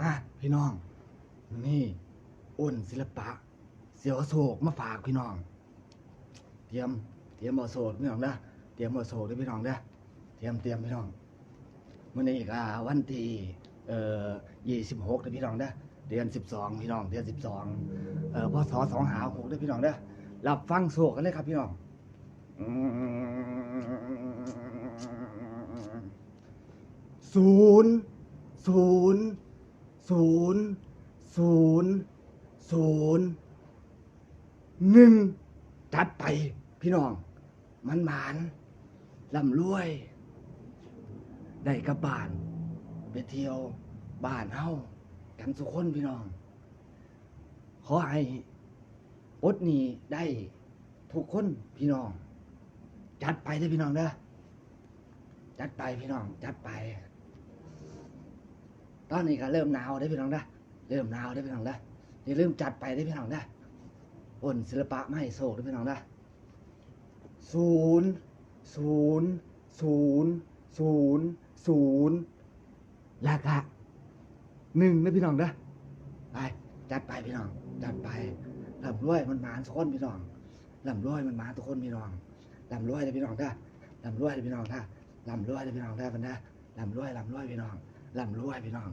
มาพี่น้อง นี่อ้นศิลปะ เสียวโศกมาฝากพี่น้อง เตรียมเตรียมเอาโศกพี่น้องเด้อเตรียมเอาโศกด้วยพี่น้องเด้อเตรียมเตรียมพี่น้องมื่อนี้ก็วันที่เอ่อยี่สิบหกเด้พี่น้องเด้อเดือนสิบสองพี่น้อง เดือนสิบสองเอ่อพศสองหาหกเด้พี่น้องเด้อรับฟังโศกกันเลยครับพี่น้องศูนย์ศูนย์ ศูนย์ศูนย์ศูนย์หนึ่งจัดไปพี่น้อง มันหมานลำรวย ได้กลับบ้าน ไปเที่ยวบ้านเฮากันสุกคนพี่น้อง ขอให้อดหนี้ได้ทุกคนพี่น้อง จัดไปเด้อพี่น้องเด้อจัดไปพี่น้อง จัดไป ตอนนี้ก็เริ่มหนาวได้พี่น้องเด้เริ่มหนาวได้พี่น้องเด้ออย่าลืมจัดไปได้พี่น้องเด้ออ้นศิลปะไม่โศกได้พี่น้องเด้ศูนย์ศูนย์ศูนย์ศูนย์ศูนย์แล้วก็หนึ่งนะพี่น้องเด้ไปจัดไปพี่น้อง จัดไปลำรวยมันมาทุกคนพี่น้องลำรวยมันมาทุกคนพี่น้องลำรวยเลยพี่น้องเด้ลำรวยเลยพี่น้องเด้ลำรวยเลยพี่น้องเด้อมันเด้ลำรวยลำรวยพี่น้อง ร่ำรวยพี่น้อง